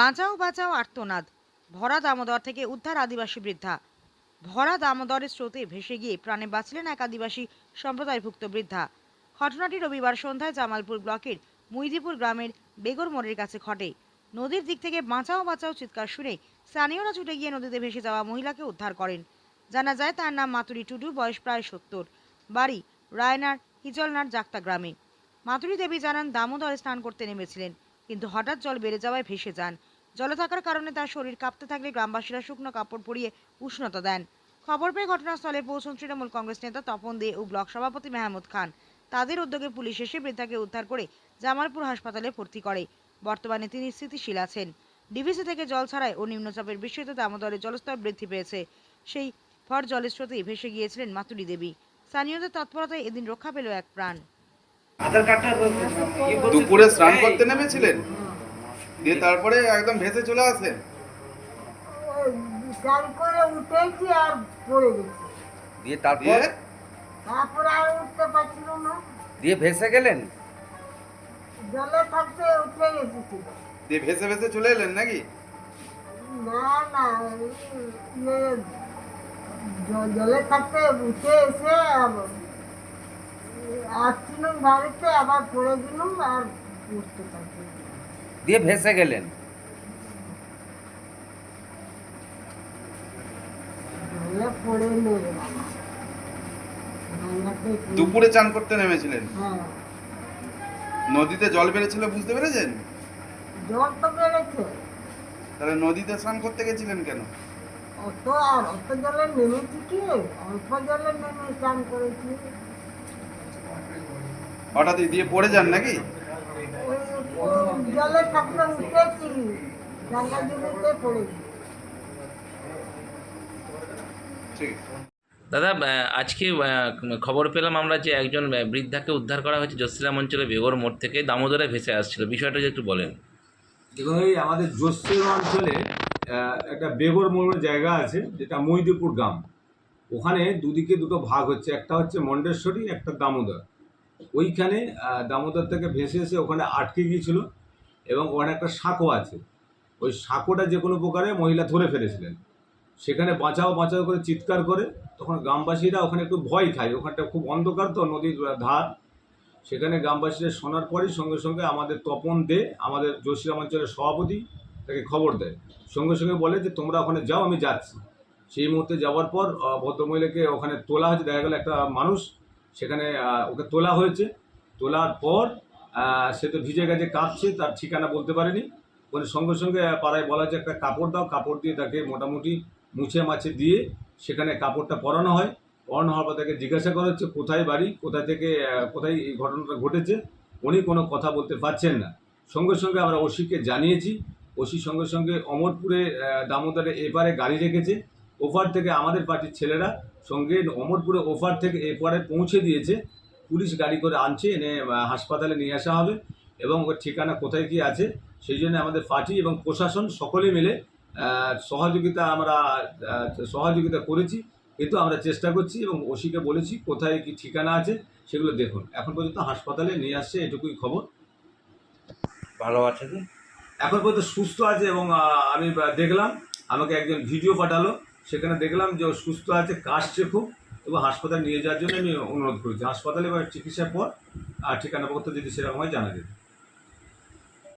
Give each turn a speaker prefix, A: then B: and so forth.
A: বাঁচাও বাঁচাও আর্তনাদ। ভরা দামোদর থেকে উদ্ধার আদিবাসী বৃদ্ধা। ভরা দামোদরের স্রোতে ভেসে গিয়ে প্রাণে বাঁচলেন এক আদিবাসী সম্প্রদায়ভুক্ত বৃদ্ধা। ঘটনাটি রবিবার সন্ধ্যায় জামালপুর ব্লকের মুইদিপুর গ্রামের বেগর মোড়ের কাছে ঘটে। নদীর দিক থেকে বাঁচাও বাঁচাও চিৎকার শুনে স্থানীয়রা ছুটে গিয়ে নদীতে ভেসে যাওয়া মহিলাকে উদ্ধার করেন। জানা যায়, তার নাম মাতুরি টুডু, বয়স প্রায় সত্তর। বাড়ি রায়নার, হিজলনার জাক্তা গ্রামে। মাতুরি দেবী জানান, দামোদরে স্নান করতে নেমেছিলেন। কিন্তু হঠাৎ জল বেড়ে যাওয়ায় ভেসে যান। জলে থাকার কারণে তার শরীর কাঁপতে থাকলে গ্রামবাসীরা শুকনো কাপড় পরিয়ে উষ্ণতা দেন। খবর পেয়ে ঘটনাস্থলে পৌঁছন তৃণমূল কংগ্রেস নেতা তপন দে ও ব্লক সভাপতি মেহমুদ খান। তাদের উদ্যোগে পুলিশ এসে বৃদ্ধাকে উদ্ধার করে জামালপুর হাসপাতালে ভর্তি করে। বর্তমানে তিনি স্থিতিশীল আছেন। ডিভিসি থেকে জল ছাড়ায় ও নিম্নচাপের বৃষ্টিতে দামোদরের জলস্তর বৃদ্ধি পেয়েছে। সেই ভর জলের স্রোতেই ভেসে গিয়েছিলেন মাতুরি দেবী। স্থানীয়দের তৎপরতায় এদিন রক্ষা পেল এক প্রাণ
B: আধার কার্ডটা কি বলছে?
C: দুপুরে স্নান করতে নেমেছিলেন? দিয়ে তারপরে একদম ভেসে চলে আসলেন
D: গাড়ি করে উঠেছি আর পড়ে গেছি।
B: দিয়ে তারপর?
C: দিয়ে?
D: আর উঠতে পারছিল না
B: দিয়ে ভেসে গেলেন?
D: জলে থাকতে উঠে গেছি
C: দিয়ে ভেসে ভেসে চলে এলেন নাকি?
D: না না জলে থাকতে উঠে এসে আসছিলাম বাড়িতে আবার পড়ে গেলাম আর উঠতে পারছি
B: দিয়ে ভেসে গেলেন।
C: দুপুরে চান করতে নেমেছিলেন?
D: হ্যাঁ।
C: নদীতে জল বেড়েছিল বুঝতে পেরেছেন?
D: জল তো বেড়েছে।
C: তাহলে নদীতে স্নান করতে গেছিলেন কেন?
D: অত আর অত জলে নেমেছি কি? অল্প জলে নেমে স্নান করেছি।
C: হঠাৎই দিয়ে পড়ে যান নাকি?
D: জলে উঠেছি জমিতে
C: ঠিক। আছে
E: দাদা আজকে খবর পেলাম আমরা যে একজন বৃদ্ধাকে উদ্ধার করা হয়েছে জসিলাম অঞ্চলে বেগর মোড় থেকে দামোদরে ভেসে আসছিল। বিষয়টা যদি একটু বলেন।
F: এবং এই আমাদের জোসের অঞ্চলে একটা বেগর মোড় জায়গা আছে যেটা মৈদিপুর গ্রাম। ওখানে দুদিকে দুটো ভাগ হচ্ছে একটা হচ্ছে মন্ডেশ্বরী একটা দামোদর। ওইখানে দামোদর থেকে ভেসে এসে ওখানে আটকে গিয়েছিল এবং ওখানে একটা সাঁকো আছে। ওই সাঁকোটা যে কোনো প্রকারে মহিলা ধরে ফেলেছিলেন। সেখানে বাঁচাও বাঁচাও করে চিৎকার করে তখন গ্রামবাসীরা ওখানে একটু ভয় খায়। ওখানটা খুব অন্ধকার তো, নদীর ধার। সেখানে গ্রামবাসীরা শোনার পরই সঙ্গে সঙ্গে আমাদের তপন দে, আমাদের জসিরাম অঞ্চলের সভাপতি, তাকে খবর দেয়। সঙ্গে সঙ্গে বলে যে, তোমরা ওখানে যাও, আমি যাচ্ছি। সেই মুহূর্তে যাওয়ার পর ভদ্রমহিলাকে ওখানে তোলা হয়েছে। দেখা গেল একটা মানুষ সেখানে ওকে তোলা হয়েছে। তোলার পর সে তো ভিজে গেছে, কাঁপছে, তার ঠিকানা বলতে পারেনি। বলে সঙ্গে সঙ্গে পাড়ায় বলা যে একটা কাপড় দাও। কাপড় দিয়ে তাকে মোটামুটি মুছে মাছে দিয়ে সেখানে কাপড়টা পরানো হয়। পরানো হওয়ার পর তাকে জিজ্ঞাসা করা হচ্ছে, কোথায় বাড়ি? কোথায় থেকে কোথায় এই ঘটনাটা ঘটেছে? উনি কোনো কথা বলতে পারছেন না। সঙ্গে সঙ্গে আমরা ওসিকে জানিয়েছি। ওসি সঙ্গে সঙ্গে অমরপুরে দামোদরে এপারে গাড়ি রেখেছে। ওপার থেকে আমাদের পার্টির ছেলেরা সঙ্গে অমরপুরে ওপার থেকে এপারে পৌঁছে দিয়েছে। পুলিশ গাড়ি করে আনছে এনে হাসপাতালে নিয়ে আসা হবে এবং ওর ঠিকানা কোথায় কি আছে সেই জন্য আমাদের পার্টি এবং প্রশাসন সকলে মিলে সহযোগিতা আমরা সহযোগিতা করেছি। কিন্তু আমরা চেষ্টা করছি এবং ওসিকে বলেছি কোথায় কি ঠিকানা আছে সেগুলো দেখুন। এখন পর্যন্ত হাসপাতালে নিয়ে আসছে এটুকুই খবর।
B: ভালো আছে
F: এখন পর্যন্ত সুস্থ আছে এবং আমি দেখলাম আমাকে একজন ভিডিও পাঠালো। সেখানে দেখলাম যে সুস্থ আছে, কাশছে খুব, এবং হাসপাতালে নিয়ে যাওয়ার জন্য আমি অনুরোধ করেছি। হাসপাতালে বা চিকিৎসার পর, আর ঠিকানাপত্র যদি সেরকম হয় জানা যাবে